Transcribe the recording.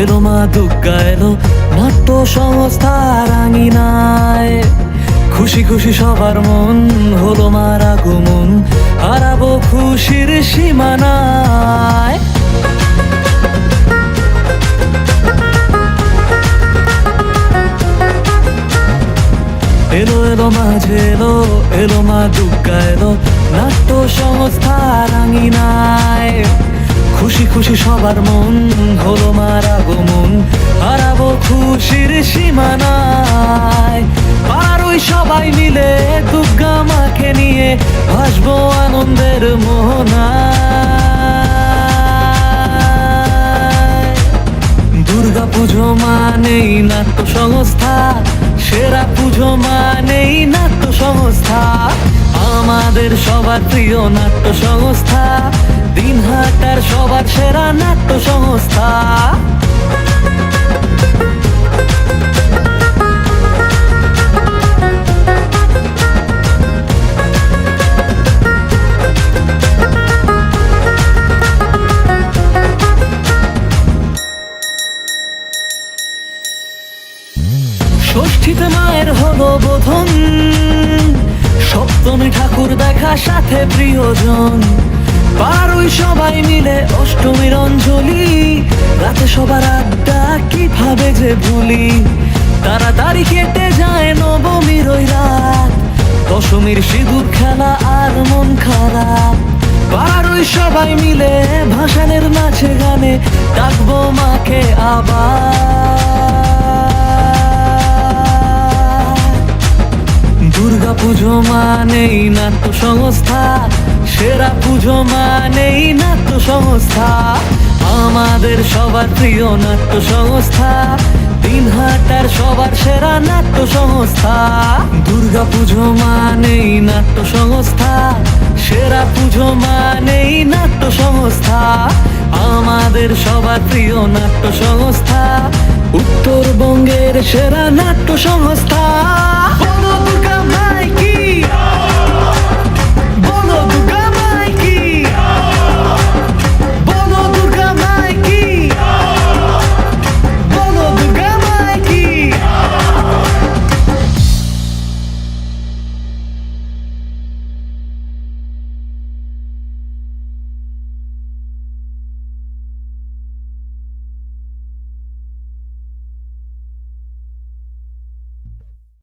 এলো মা দুর্গা এলো, নাট্য সংস্থা রাঙিনায়। খুশি খুশি সবার মন, হলো মার আগমন, হারাবো খুশির সীমানায়। এলো এলো মাঝে এলো এলো মা দুর্গা এলো, নাট্য সংস্থা রাঙিনায়। খুশি খুশি সবার মন, হলো মার আগমন। হারাবো খুশির সীমানায়। ওই সবাই মিলে দুর্গা মাকে নিয়ে ভাসবো আনন্দের মোহনায়। দুর্গা পুজো মানেই নাট্য সংস্থা সেরা পুজো মানেই নাট্য সংস্থা আমাদের সবার প্রিয় নাট্য সংস্থা দিনহাটার সবার সেরা নাট্য সংস্থা ষষ্ঠীতে মায়ের হলো বোধন সপ্তমী ঠাকুর দেখা সাথে প্রিয়জন। পারই সবাই মিলে অষ্টমীর অঞ্জলি, রাতে সবার আড্ডা কীভাবে যে ভুলি। তাড়াতাড়ি কেটে যায় নবমীর ওই রাত, দশমীর সিঁদুর খেলা আর মন খারাপ। পারই সবাই মিলে ভাসানের নাচে গানে ডাকবো মাকে আবার। দুর্গা পুজো মানেই নাট্য সংস্থা সেরা পুজো মানেই নাট্য সংস্থা আমাদের সবার প্রিয় নাট্য সংস্থা দিনহাটার সবার সেরা নাট্য সংস্থা দুর্গা পুজো মানেই নাট্য সংস্থা সেরা পুজো মানেই নাট্য সংস্থা আমাদের সবার প্রিয় নাট্য সংস্থা উত্তরবঙ্গের সেরা নাট্য সংস্থা